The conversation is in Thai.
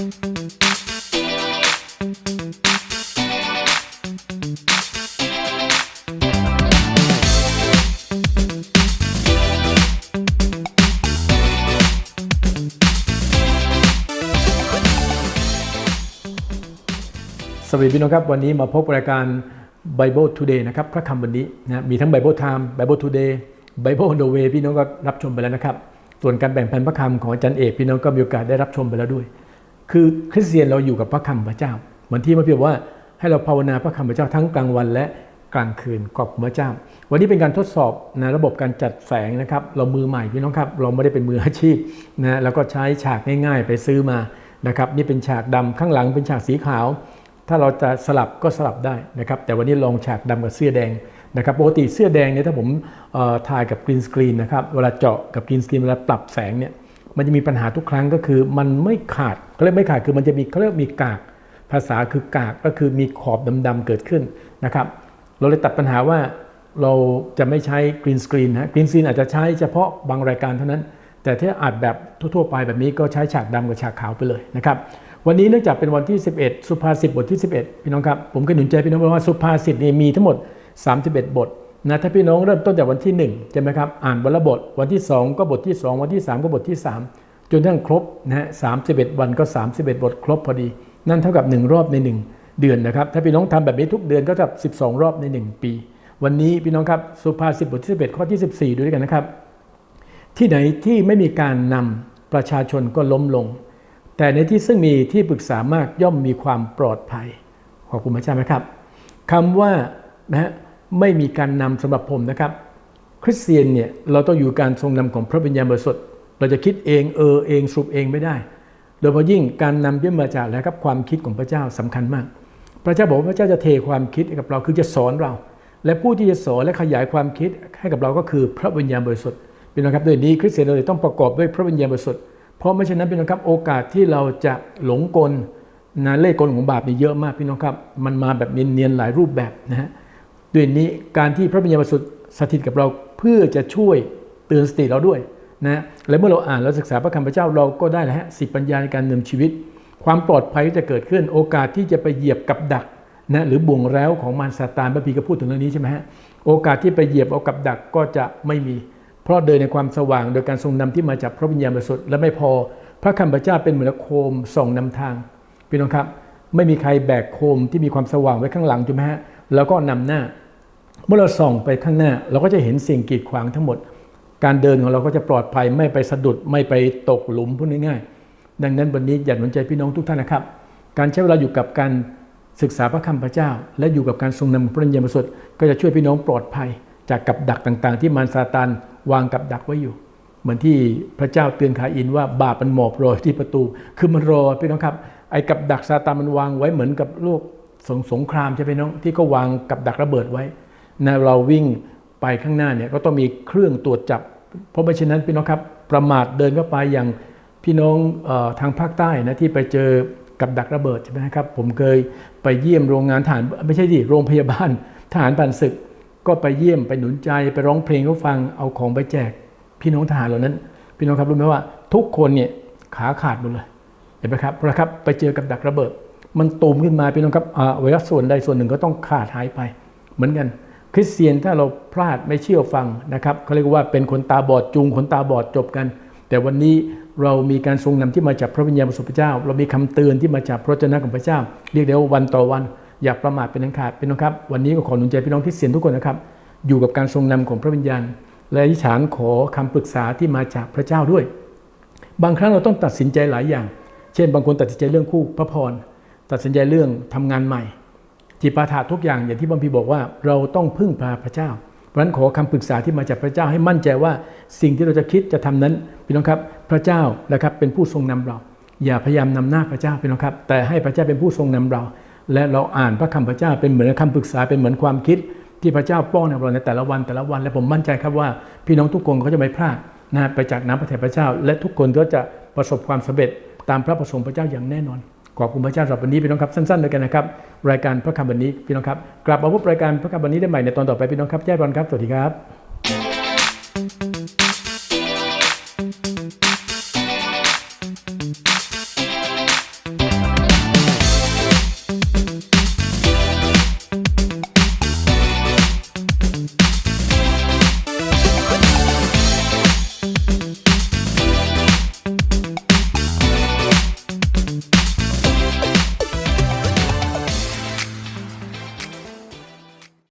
สวัสดีพี่น้องครับ วันนี้มาพบรายการ Bible Today นะครับพระคำวันนี้นะมีทั้ง Bible Time Bible Today Bible on the way พี่น้องก็รับชมไปแล้วนะครับ ส่วนการแบ่งปันพระคำของอาจารย์เอกพี่น้องก็มีโอกาสได้รับชมไปแล้วด้วย คือคริสเตียนเราอยู่กับพระคำพระเจ้า เหมือนที่มาเพี่บว่าให้เราภาวนาพระคำพระเจ้าทั้งกลางวันและกลางคืนขอบคุณพระเจ้า วันนี้เป็นการทดสอบนะระบบการจัดแสงนะครับเรามือใหม่พี่น้องครับ เราไม่ได้เป็นมืออาชีพนะแล้วก็ใช้ฉากง่ายๆ ไปซื้อมานะครับนี่เป็นฉากดำข้างหลังเป็นฉากสีขาว ถ้าเราจะสลับก็สลับได้นะครับแต่วันนี้ลองฉากดำกับเสื้อแดงนะครับปกติเสื้อแดงเนี่ยถ้าผมถ่ายกับกรีนสกรีนนะครับเวลาเจาะกับกรีนสกรีนเวลาปรับแสงเนี่ยมันจะมีปัญหาทุกครั้งก็คือมันไม่ขาด เขาเรียกไม่ขาดคือมันจะมีเขาเรียกมีกากภาษาคือกากก็คือมีขอบดำๆเกิดขึ้นนะครับ เราเลยตัดปัญหาว่าเราจะไม่ใช้กรีนสกรีนฮะกรีนสกรีนอาจจะใช้เฉพาะบางรายการเท่านั้น แต่ถ้าอัดแบบทั่วๆไปแบบนี้ก็ใช้ฉากดำกับฉากขาวไปเลยนะครับวันนี้เนื่องจากเป็นวันที่ 11 สุภาษิตบทที่ 11 พี่น้องครับผมก็หนุนใจพี่น้องว่าสุภาษิตนี่มีทั้งหมด 31 บทนะถ้าพี่น้องเริ่มต้นจากวันที่1ใช่ไหมครับอ่านวันละบท วันที่ 2 ก็บทที่ 2 วันที่ 3 ก็บทที่3 จนทั้งครบนะฮะ31วันก็ 31 บทครบพอดี นั่นเท่ากับ 1 รอบใน 1 เดือนนะครับ ถ้าพี่น้องทำแบบนี้ทุกเดือนก็เท่ากับ12 รอบใน 1 ปี วันนี้พี่น้องครับสุภาษิตบทที่11ข้อที่14ดูด้วยกันนะครับ ที่ไหนที่ไม่มีการนำประชาชนก็ล้มลง แต่ในที่ซึ่งมีที่ปรึกษามากย่อมมีความปลอดภัย ขอบคุณพระเจ้าไหมครับคำว่านะฮะไม่มีการนำสำหรับผมนะครับ คริสเตียนเนี่ยเราต้องอยู่การทรงนำของพระวิญญาณบริสุทธิ์ เราจะคิดเองเออเองสรุปเองไม่ได้ โดยเฉพาะยิ่งการนำย่อมมาจากแล้วครับความคิดของพระเจ้าสำคัญมาก พระเจ้าบอกว่าพระเจ้าจะเทความคิดให้กับเราคือจะสอนเรา และผู้ที่จะสอนและขยายความคิดให้กับเราก็คือพระวิญญาณบริสุทธิ์เป็นนะครับโดยนี้คริสเตียนเราเลยต้องประกอบด้วยพระวิญญาณบริสุทธิ์เพราะไม่เช่นนั้นพี่น้องครับโอกาสที่เราจะหลงกลนะเล่ห์กลของบาปนี่เยอะมากพี่น้องครับ มันมาแบบเนียนๆหลายรูปแบบนะฮะด้วยนี้การที่พระวิญญาณบริสุทธิ์สถิตกับเราเพื่อจะช่วยเตือนสติเราด้วย นะและเมื่อเราอ่านและศึกษาพระคำพระเจ้าเราก็ได้แล้วฮะสิปัญญาในการดำเนินชีวิต ความปลอดภัยจะเกิดขึ้น โอกาสที่จะไปเหยียบกับดักนะหรือบ่วงแร้วของมารซาตานพระพีก็พูดถึงเรื่องนี้ใช่ไหมฮะโอกาสที่ไปเหยียบเอากับดักก็จะไม่มี เพราะเดินในความสว่างโดยการทรงนำที่มาจากพระวิญญาณบริสุทธิ์และไม่พอ พระคำพระเจ้าเป็นเหมือนโคมส่องนำทางพี่น้องครับ ไม่มีใครแบกโคมที่มีความสว่างไว้ข้างหลังใช่ไหมฮะแล้วก็นำหน้า เมื่อเราส่องไปข้างหน้า เราก็จะเห็นสิ่งกีดขวางทั้งหมด การเดินของเราก็จะปลอดภัยไม่ไปสะดุดไม่ไปตกหลุมพูดง่ายๆดังนั้นวันนี้อยากหนุนใจพี่น้องทุกท่านนะครับ การใช้เวลาอยู่กับการศึกษาพระคำพระเจ้า และอยู่กับการทรงนำพระวิญญาณบริสต์ก็จะช่วยพี่น้องปลอดภัย จากกับดักต่างๆ ที่มารซาตานวางกับดักไว้อยู่ เหมือนที่พระเจ้าเตือนคาอินว่าบาปมันหมอบรอที่ประตู คือมันรอพี่น้องครับไอ้กับดักซาตานมันวางไว้เหมือนกับโลกสงสงครามใช่ไหมน้องที่เขาวางกับดักระเบิดไว้นะเราวิ่ง ไปข้างหน้าเนี่ยก็ต้องมีเครื่องตรวจจับ เพราะไม่เช่นนั้นพี่น้องครับประมาทเดินเข้าไปอย่างพี่น้องออทางภาคใต้นะที่ไปเจอกับดักระเบิดใช่ไหมครับผมเคยไปเยี่ยมโรงงานทหารไม่ใช่ดิโรงพยาบาลทหารผ่านศึก ก็ไปเยี่ยมไปหนุนใจไปร้องเพลงเขาฟังเอาของไปแจก พี่น้องทหารเหล่านั้น พี่น้องครับรู้ไหมว่าทุกคนเนี่ยขาขาดหมดเลยเห็นไหมครับเพราะครับไปเจอกับดักระเบิด มันตูมขึ้นมาพี่น้องครับอ่าไวรัสส่วนใดส่วนหนึ่งก็ต้องขาดหายไปเหมือนกัน คริสเตียนถ้าเราพลาดไม่เชื่อฟังนะครับเขาเรียกว่าเป็นคนตาบอดจูงคนตาบอดจบกัน แต่วันนี้เรามีการทรงนำที่มาจากพระวิญญาณบริสุทธิ์พระเจ้า เรามีคำเตือนที่มาจากพระเจ้าของพระเจ้า เรียกได้ว่าวันต่อวันอย่าประมาทเป็นอันขาดเป็นนะครับ วันนี้ก็ขอหนุนใจพี่น้องคริสเตียนทุกคนนะครับ อยู่กับการทรงนำของพระวิญญาณ และอธิษฐานขอคำปรึกษาที่มาจากพระเจ้าด้วย บางครั้งเราต้องตัดสินใจหลายอย่าง เช่น บางคนตัดสินใจเรื่องคู่พระพร ตัดสินใจเรื่องทำงานใหม่ จิปาถะทุกอย่างอย่างที่บางพีบอกว่าเราต้องพึ่งพาพระเจ้า เพราะฉะนั้นขอคำปรึกษาที่มาจากพระเจ้าให้มั่นใจว่าสิ่งที่เราจะคิดจะทำนั้นพี่น้องครับพระเจ้านะครับเป็นผู้ทรงนำเรา อย่าพยายามนำหน้าพระเจ้าพี่น้องครับ แต่ให้พระเจ้าเป็นผู้ทรงนำเรา และเราอ่านพระคำพระเจ้าเป็นเหมือนคำปรึกษาเป็นเหมือนความคิดที่พระเจ้าป้อนให้เราในแต่ละวันแต่ละวัน และผมมั่นใจครับว่า พี่น้องทุกคนเขาจะไม่พลาดนะไปจากน้ำพระทัยพระเจ้า และทุกคนก็จะประสบความสำเร็จตามพระประสงค์พระเจ้าอย่างแน่นอน ขอบคุณพระเจ้าสำหรับวันนี้พี่น้องครับสั้นๆเลยกันนะครับรายการพระคำวันนี้พี่น้องครับกลับมาพบรายการพระคำวันนี้ได้ใหม่ในตอนต่อไปพี่น้องครับแจ้บอลครับสวัสดีครับ